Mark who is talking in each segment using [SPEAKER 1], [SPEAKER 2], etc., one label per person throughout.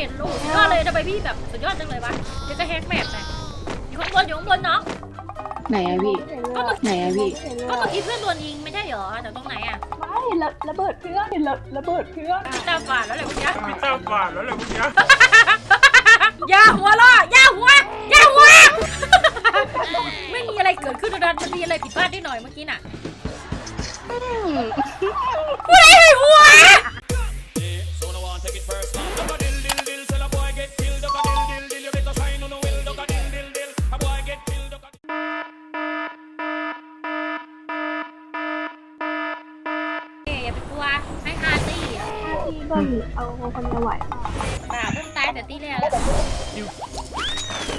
[SPEAKER 1] เห็นโอ้โหสุดยอดเลยทำไมพี่แบบสุดยอดจังเลยวะเดี๋ยวก็แฮกแมปเลยอยู่ข้างบนอยู่ข้างบนเนาะ
[SPEAKER 2] ไหนอะพี่
[SPEAKER 1] ก็เมื่อ
[SPEAKER 2] ไหนอะพี่
[SPEAKER 1] ก็เมื่อกี้เพื่อนโดนยิงไม่ใช่เหรอแต่ตรงไหนอะ
[SPEAKER 3] ไม่ระระเบิดเพื่อนระระเบิดเพื่อน
[SPEAKER 1] พี่ตาฝาดแล้วแหละเมื่อกี้
[SPEAKER 4] พี่ตาฝาดแล้วเลยเมื่อกี้
[SPEAKER 1] อย่าหัวเราะอย่าหัวอย่าหัว ไม่มีอะไรเกิดขึ้นนะมันมีอะไรผิดพลาดนิดหน่อยเมื่อกี้น่ะพูดอะไรให้หัว
[SPEAKER 3] ที่ก็เอาคนเดียวไหว
[SPEAKER 1] ป่าเพิ่งตายแต่ตีแรกแล้ว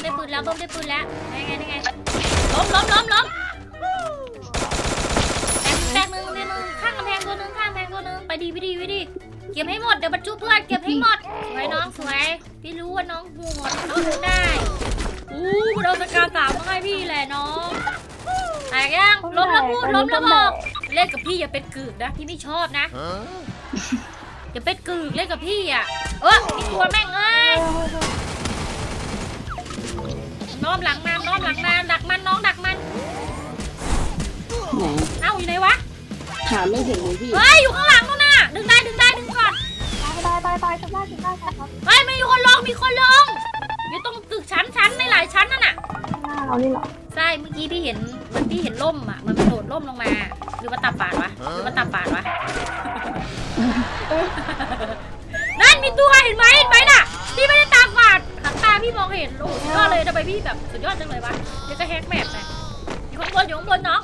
[SPEAKER 1] ได้ปืนแล้วบ้มได้ปืนแล้วได้ไงได้ไงล้มล้มล้มล้มแตกแตกหนึ่งนิดนึงข้างกำแพงตัวหนึงข้างกำแพงตัวหนึงไปดีไปดีไปดีเก็บให้หมดเดี๋ยวบรรจุเพื่อนเก็บให้หมดสวยน้องสวยพี่รู้ว่าน้องโหดน้องทำได้อู้มันเอาสกาสามมาให้พี่แหละน้องแตกยังล้มแล้วพูดล้มแล้วบอกเล่นกับพี่อย่าเป็นกึกนะพี่ไม่ชอบนะ อย่าเป็นกึกเล่นกับพี่อะ เออมีตัวแม่งเอ้ยน้อมหลังมาน้อมหลังมาดักมันน้องดักมัน
[SPEAKER 2] ไหน
[SPEAKER 1] เอ้าอยู่ไหนวะ
[SPEAKER 2] หาไม่เห็นเลยพี่
[SPEAKER 1] เฮ้ยอยู่ข้างหลังนู่นน่ะ ดึงได้ดึงได้ดึงก่อน
[SPEAKER 3] ตายตายตายตายทำได้ทำได้ครับ
[SPEAKER 1] เฮ้ยไม่มีคนลงมีคนลงอยู่ตรงตึกชั้นชั้นในหลายชั้นนั่นน่ะ
[SPEAKER 3] หน้าเรานี่เหรอ
[SPEAKER 1] ใช่เมื่อกี้พี่เห็นมันพี่เห็นล่มอะมันกระโดดล่มลงมา หรือว่าตาฝาดวะหรือว่าตาฝาดวะ นั่นมีตัวเห็นไหมเห็นไหมน่ะ พี่ไม่ได้ตาฝาดหางตาพี่มองเห็น โอ้โหสุดยอดเลยทำไมพี่แบบสุดยอดจังเลยวะเดี๋ยวก็แฮกแมปเลยอยู่ข้างบนอยู่ข้างบนเนาะ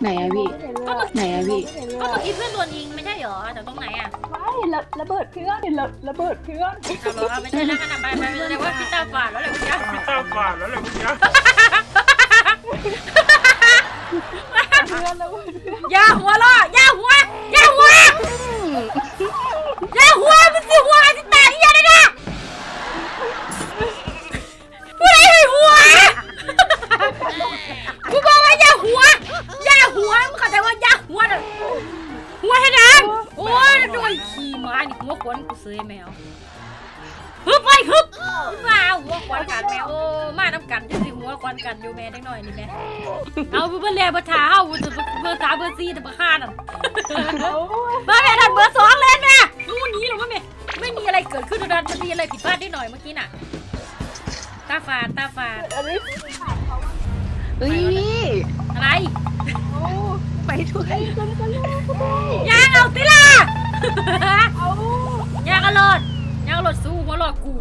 [SPEAKER 2] ไหนอะพี่
[SPEAKER 3] ไม่เห็นเลย
[SPEAKER 2] ไหนอะพี่
[SPEAKER 3] ไม่เห็นเล
[SPEAKER 1] ก็
[SPEAKER 3] ย
[SPEAKER 1] เมื่อกี้เพื่อนโดนยิงไม่ใช่เหรอแต่ตรงไหนอะ
[SPEAKER 3] ไม่ระระเบิดเพื่อนระระเบิดเพื่อน
[SPEAKER 1] เอาเหรอไม่ใช่แล้วกันนะไปไปเลยว่าพี่ตาฝาดแล้วแหละเมื่อกี้
[SPEAKER 4] พี่ตาฝาดแล้วเลยเมื่อกี้
[SPEAKER 3] เพื่อนระเบิดเพื่อน
[SPEAKER 1] อย่าหัวเราะอย่าหัวอย่าหัว อ อยู่แม่ได้หน่อยนี่แม่เอาเบอร์แรกเบอร์ท้าเอาเบอร์เบอร์สามเบอร์สี่แต่เบอร์ห้านั่น
[SPEAKER 3] เอา
[SPEAKER 1] เบอร์แม่นั่นเบอร์สองเลยแม่งูหนี้หรอวะแม่ไม่มีอะไรเกิดขึ้นนะมันมีอะไรผิดพลาดนิดหน่อยเมื่อกี้น่ะ ตาฝาดตาฝาด
[SPEAKER 3] อันนี้ถามเขาว่า
[SPEAKER 2] เฮ้ยพี่
[SPEAKER 1] อะไร
[SPEAKER 3] โอ้
[SPEAKER 2] ไปด้วย
[SPEAKER 3] คนก็เลิกก็ได้
[SPEAKER 1] ยางเอาติล่ะ
[SPEAKER 3] เอา
[SPEAKER 1] ยางอรดยางอรดสู้หัวหลอดกู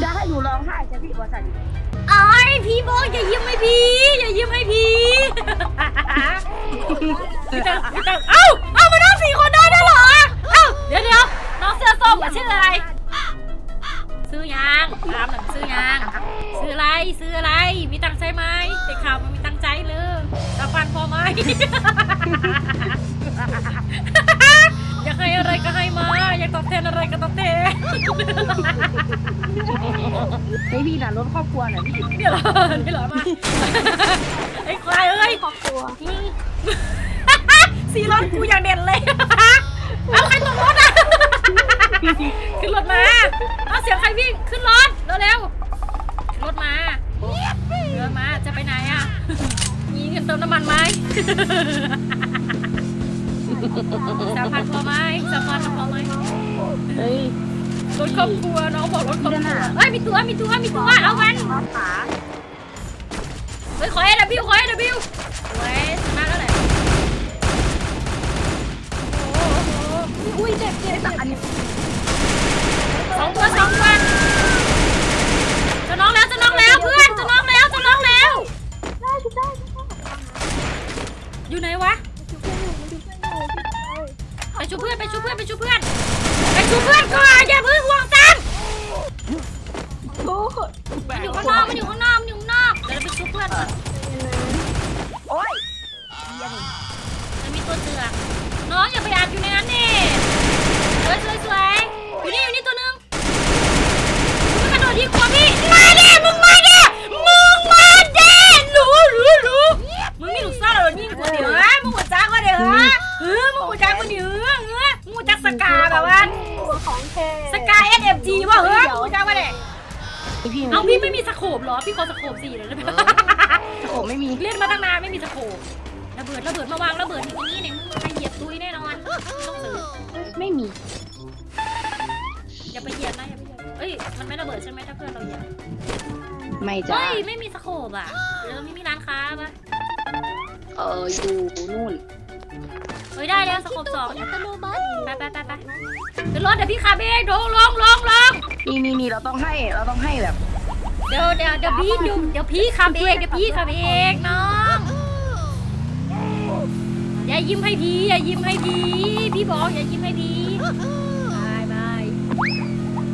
[SPEAKER 2] ได้หนูร้องไห้จะพี่บอสัน
[SPEAKER 1] ไอ้ยพี่บอกอย่ายิ้มให้พี่อย่ายิ้มให้พี่พี่ตังพี่ตังเอ้าเอ้ามาน้องสี่คนได้ด้วยเหรอเอ้าเดี๋ยวเดี๋ยวน้องเสื้อส้มอะชื่ออะไร ซื้อยางถามหน่อยซื้อยาง ซื้ออะไรซื้ออะไร มีตังค์ใช้ไหมเด็กข่าวมันมีตังค์ใช้เลยตาฟันพอไหม
[SPEAKER 2] เฮ้ยพี่น่ะรถครอบครัวน่ะพี่
[SPEAKER 1] เนี่ยเหรอนี่เหรอมาไอ้ควายเอ้ย
[SPEAKER 3] ครอบครัว
[SPEAKER 1] สีรถกูอย่างเด่นเลย เอาใครตกรถอะ ขึ้นรถมา เอาเสียงใครวิ่ง ขึ้นรถเร็วๆรถมาขึ้นรถมา จะไปไหนอะมีเงินเติมน้ำมันไหมสามพัน ครอบครัวน้องบอกรถครอบครัวเอ้ยมีตัวมีตัวมีตัวเอามัน
[SPEAKER 2] ขา
[SPEAKER 1] เฮ้ยขอเอ็นบิวขอเอ็นบิวสวยชนะแล้วแหละโอ้โห
[SPEAKER 3] อุ้ยเจ็บเจ็บ
[SPEAKER 2] อันนี้
[SPEAKER 1] สองตัวสองตัวจะน้องแล้วจะน้องแล้วเพื่อนจะน้องแล้วจะน้องแล้ว
[SPEAKER 3] ได้ชุดได้ชุดได้
[SPEAKER 1] อยู่ไหนวะ ไปชูเพื่อนไปชูเพื่อนไปชูเพื่อนไปชูเพื่อนก่อนอย่าเพิ่งห่วงซ้
[SPEAKER 3] โอ้โหำ
[SPEAKER 1] มันอยู่ข้างนอกมันอยู่ข้างนอกมันอยู่ข้างนอกเดี๋ยวเราไปชูเพื่อนก่อน
[SPEAKER 2] โอ๊ย
[SPEAKER 1] มันมีตัวเสือกน้องอย่าไปอัดอยู่ในนั้นนี่สวยสวยสวยอยู่นี่อยู่นี่ตัวหนึงมึงกระโดดยิงหัวพี่มาดิ ต้องซื้อ
[SPEAKER 2] ไม่มี
[SPEAKER 1] อย่าไปเหยียบนะอย่าไปเหยียบเอ้ยมันไม่ระเบิดใช่ไหมถ้าเพื่อนเราเหยียบ
[SPEAKER 2] ไม่จ้า
[SPEAKER 1] เฮ้ยไม่มีสโคปอะเดี๋ยวไม่มีร้านค้าปะ
[SPEAKER 2] เอออยู่นู่น
[SPEAKER 1] เฮ้ยได้แล้วสโคปสองไปไปไปไปเดี๋ยวรถเดี๋ยวพี่ขับเองลงลงลงลง
[SPEAKER 2] นี่นี่นี่เราต้องให้เราต้องให้แบบ
[SPEAKER 1] เดี๋ยวเดี๋ยวเดี๋ยวพี่ดูเดี๋ยวพี่ขับเองเดี๋ยวพี่ขับเองน้อง อย่ายิ้มให้พี่อย่ายิ้มให้พี่พี่บอกอย่ายิ้มให้พี่บายบาย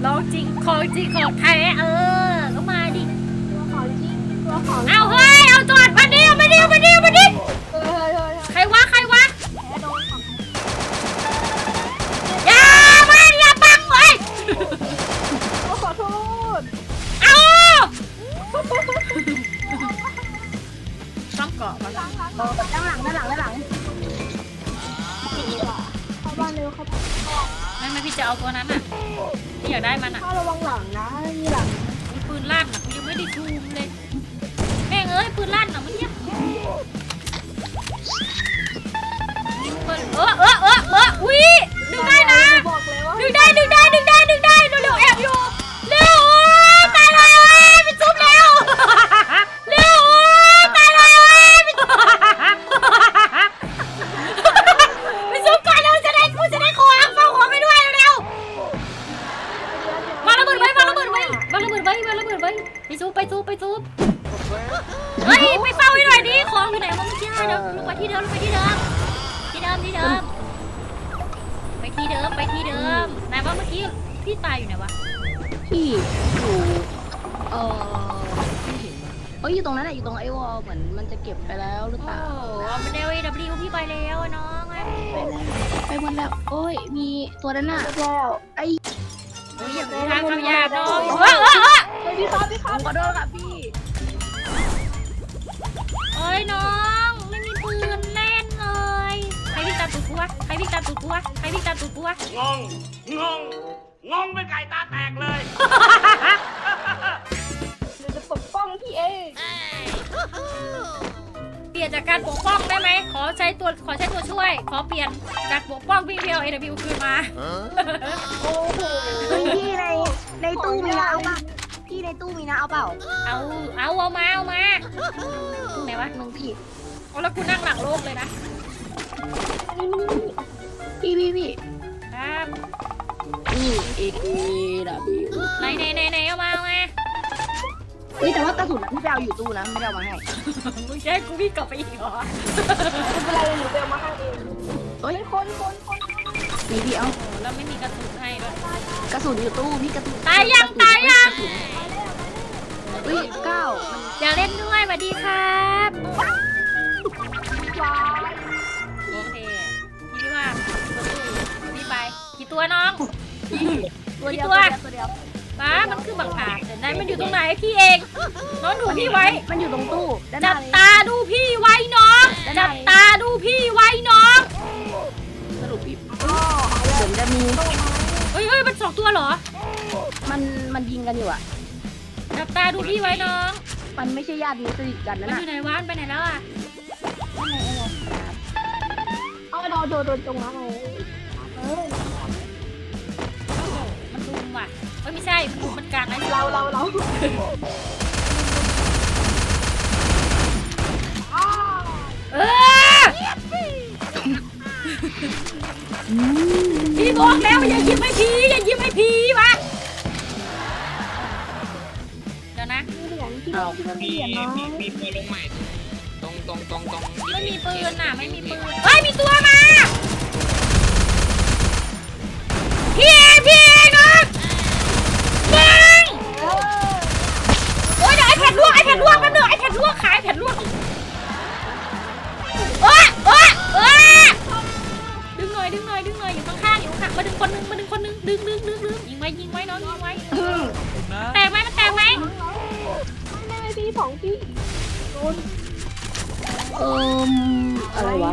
[SPEAKER 1] ลองจริงของจริงของแท้เออ ก็มาดิ
[SPEAKER 3] ตัวของจริง ตัวของ
[SPEAKER 1] เอาเฮ้ย เอาจอดมาดิมาดิมาดิมาดิ
[SPEAKER 3] เฮ้ยเฮ้ยเฮ้ย
[SPEAKER 1] ใครวะ ใครวะ
[SPEAKER 3] แพ้โดนของ
[SPEAKER 1] อย่ามาอย่าบังเว้ย
[SPEAKER 3] โอ้ขอโทษ
[SPEAKER 1] เอาต้องเกาะมา
[SPEAKER 3] ล้างล้าง
[SPEAKER 2] เออด้านหลังด้านหลังด้านหลัง
[SPEAKER 3] ดีกว่าเข้าบ้านเร็วเข้าบ้าน
[SPEAKER 1] ไม่ไม่พี่จะเอาตัวนั้นอะพี่อยากได้มันอะ
[SPEAKER 3] ถ้าระวังหลังนะมีหลัง
[SPEAKER 1] มีปืนลั่นอะกูยังไม่ได้ชูมเลย เห็นว่ะเอ้ยอยู่
[SPEAKER 2] ตรงนั้นแหละอยู่ตรงไอ้วอลเหมือนมันจะเก็บไปแล้วหรือ
[SPEAKER 1] โอ้
[SPEAKER 2] เปล่า
[SPEAKER 1] เอาเป็นเดวดับลิวพี่ไปแล้วอะน้องไอ้
[SPEAKER 2] ไปแล้วไปหมดแล้วโอ้ยมีตัวนั้นน่ะ
[SPEAKER 3] แล้ว
[SPEAKER 2] ไอ้
[SPEAKER 1] โอ้ยอย่าไปทางคำหยาบน้องเออเออเออ
[SPEAKER 3] เฮ้ยพี่ครับพี่ค
[SPEAKER 2] ผ
[SPEAKER 3] รับ
[SPEAKER 2] มขอโทษครับพี่
[SPEAKER 1] เอ้ยน้อง ไม่มีปืนเล่นเลยใครวิ่งตามตูดกูวะใครวิ่งตามตูดกูวะใครวิ่งตามตูดกูวะ
[SPEAKER 4] งง งง งงเป็นไก่ตาแตกเลย
[SPEAKER 3] ย
[SPEAKER 1] นจากการปกป้องได้ไหม ขอใช้ตัวขอใช้ตัวช่วย ขอเปลี่ยนจากปกป้องวิ่งเพียวเอวิวคืนมา
[SPEAKER 3] โอ้โห
[SPEAKER 2] เฮ้ยพี่ในในตู้มีนะเอาป่ะพี่ในตู้มีนะเอาเปล่า
[SPEAKER 1] เอาเอาเอามาเอามาตรงไหนวะ
[SPEAKER 2] มึงพี่
[SPEAKER 1] เอาแล้วกูนั่งหลังโลกเลยนะ
[SPEAKER 2] พี่พี่พี่
[SPEAKER 1] ครับ
[SPEAKER 2] นี่เอดับ
[SPEAKER 1] ไหนไหนไหนไหนเอามา เอามา
[SPEAKER 2] เฮ้ยแต่ว่ากระสุนนะพี่ไปเอาอยู่ตู้นะไม่ได้เอามาให้
[SPEAKER 1] มึงจะให้กูวิ่งกลับไปอีกเหรอ
[SPEAKER 3] ไม่เป็นไรหนูไปเอามาให้เอง
[SPEAKER 2] เฮ้ย
[SPEAKER 3] เฮ้ยคนคนคน
[SPEAKER 2] นี่พี่เอา
[SPEAKER 1] โอ้แล้วไม่มีกระสุนให้ด้วย
[SPEAKER 2] กระสุนอยู่ตู้พี่กระสุน
[SPEAKER 1] ตายยังตายยัง
[SPEAKER 2] เฮ้ยเก้า
[SPEAKER 1] อยากเล่นด้วยสวัสดีครับ
[SPEAKER 3] วาย
[SPEAKER 1] โอเคพี่พี่ว่าพี่ไปกี่ตัวน้อง
[SPEAKER 3] ตัวเดียว
[SPEAKER 1] ตัว
[SPEAKER 3] ตัวเดียว
[SPEAKER 1] ป้ามันคือบังอาจเดี๋ยวนั้นมันอยู่ตรงไหนพี่เองน้องดูพี่ไว้
[SPEAKER 2] มันอยู่ตรงตู้ด้านห
[SPEAKER 1] จั
[SPEAKER 2] น้า
[SPEAKER 1] บ
[SPEAKER 2] เลย
[SPEAKER 1] ตาดูพี่ไว้น้องจับตาดูพี่ไว้น้อง
[SPEAKER 2] สรุปพี่
[SPEAKER 3] อ๋อ
[SPEAKER 2] เหมือนจะมี
[SPEAKER 1] เฮ้ยเฮ้ยมันสองตัวเหรอ
[SPEAKER 2] มันมันยิงกันอยู่อะ
[SPEAKER 1] จับตาดูพี่ไว้น้อง
[SPEAKER 2] มันไม่ใช่ญาติมิตรกัน
[SPEAKER 1] มั
[SPEAKER 2] นั่
[SPEAKER 1] น
[SPEAKER 2] น
[SPEAKER 1] อ
[SPEAKER 2] น่ะ
[SPEAKER 1] ยู่ไหนวะมันไปไหนแล้วอะ
[SPEAKER 3] เอาโดนโดนโดนตรงนั้นเลยเออ
[SPEAKER 1] โอ้ ใช่มันรุมมันกลางไอ้
[SPEAKER 3] เราเราเราอ้าว
[SPEAKER 1] เออพี่บอกแล้วอย่ายิ้มให้พี่อย่ายิ้มให้พี่วะเดี๋ยวนะ
[SPEAKER 3] มีเหรียญที่เราที่เรามีเหรียญน้อย
[SPEAKER 5] มีปืนลงใหม่ตรงตรงตรงตรง
[SPEAKER 1] ไม่มีปืนน่ะ ไม่มีปืนเฮ้ยมีตัวมา มาดึงคนนึงมาดึงคนนึงดึงดึงดึงดึงยิงไว้ยิงไว้น้องยิงไว้แตกไหมมันแตกไหม
[SPEAKER 3] ไม่ไม่พี่ของพี่โดน
[SPEAKER 2] เอิมอะไรวะ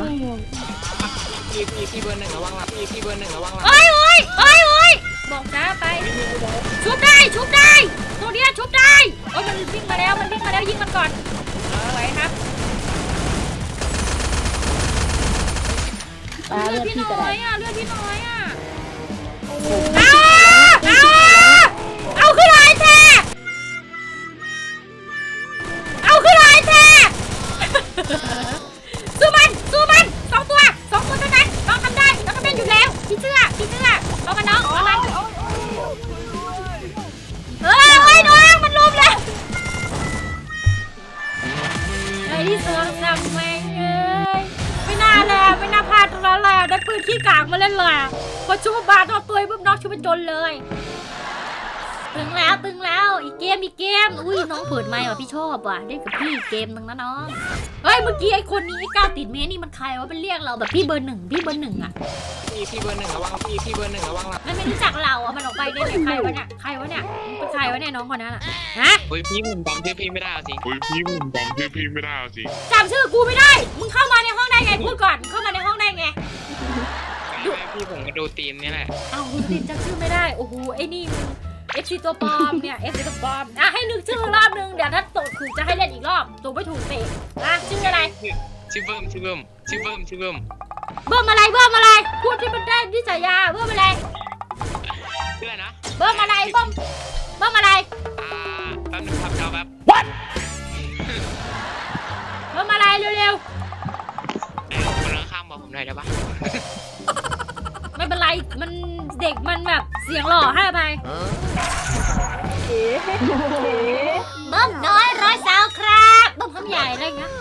[SPEAKER 5] พี่พี่พี่เบอร์หนึ่งระวังหลังพี่พี่เบอร์หนึ่งระวังหลัง
[SPEAKER 1] โอ้ยโอ้ยโอ้ยโอ้ยบอกช้าไปชุบได้ชุบได้ตัวเนี้ยชุบได้โอ้ยมันวิ่งมาแล้วมันวิ่งมาแล้วยิงมันก่อนเอาไว้ครับ
[SPEAKER 2] ตา
[SPEAKER 1] เลื
[SPEAKER 2] เลื
[SPEAKER 1] อ
[SPEAKER 2] อ
[SPEAKER 1] ด
[SPEAKER 2] ด
[SPEAKER 1] พี่
[SPEAKER 2] พี่จะ
[SPEAKER 1] น้อ
[SPEAKER 2] ได้
[SPEAKER 1] ยอะเลือดพี่น้อยอะ ได้ปืนขี้กากมาเล่นเลยอะพอชุบบาดเอาตัวปุ๊บน้องชุบไปจนเลย ตึงแล้วตึงแล้วอีกเกมอีกเกม อุ้ยน้องเปิดไมค์ว่ะพี่ชอบว่ะเล่นกับพี่อีกเกมนึงนะน้อง เฮ้ยเมื่อกี้ไอ้คนนี้ไอ้ก้าวติดเมนี่มันใครวะมันเรียกเราแบบพี่เบอร์หนึ่งพี่เบอร์หนึ่งอะ
[SPEAKER 6] พี่พี่เบอร์หนึ่งระวังพี่พี่เบอร์หนึ่งระวังหลัง
[SPEAKER 1] มันไม่รู้จักเราอะมันออกไปได้ไงใครวะเนี่ยใครวะเนี่ยมันเป็นใครวะเนี่ยน้องคนนั้นอะฮะ
[SPEAKER 6] เฮ้ยพี่ผมจำชื่อพี่ไม่ได้เอาจริง
[SPEAKER 7] อุ้ยพี่ผมจำชื่อพี่ไม่ได้เอาจริง
[SPEAKER 1] จำชื่อกูไม่ได้ มึงเข้ามาในห้องได้ไงพูดก่อนมึงเข้ามาในห้อง ได้ไง
[SPEAKER 6] ไม่ไม่พี่ผมมาดูทีมนี่แหละ
[SPEAKER 1] เอ้าคุณติดจำชื่อไม่ได้ โอ้โห ไอ้นี่มึงเอฟซีตัวปลอมเนี่ยเอฟซีตัวปลอม อะให้นึกชื่อรอบนึง เดี๋ยวถ้าตกคือจะให้เล่นอีกรอบตัวไม่ถูกเตะอะชื่ออะไร
[SPEAKER 6] ชื่อเบิ้มชื่อเบิ้มชื่อเบิ้มชื่อเบิ้ม
[SPEAKER 1] เบิ่มอะไร เบิ่มอะไร พูดที่มันได้ที่ฉายา เบิ่มอะไร
[SPEAKER 6] ชื่ออะไรนะ
[SPEAKER 1] เบิ่มอะไร เบิ่มเบิ่มอะไร
[SPEAKER 6] อ่าแป๊บนึงครับเจ้าแป๊บ
[SPEAKER 1] เบิ่มอะไรเร็ว
[SPEAKER 6] ไอ้คนข้างๆบอกผมหน่อยได้ปะ
[SPEAKER 1] ๆ ไม่เป็นไร มันเด็กมันแบบเสียงหล่อให้ไปเบิ่มน้อยร้อยสาวครับเบิ่มคำใหญ่อะไรอย่างเงี้ย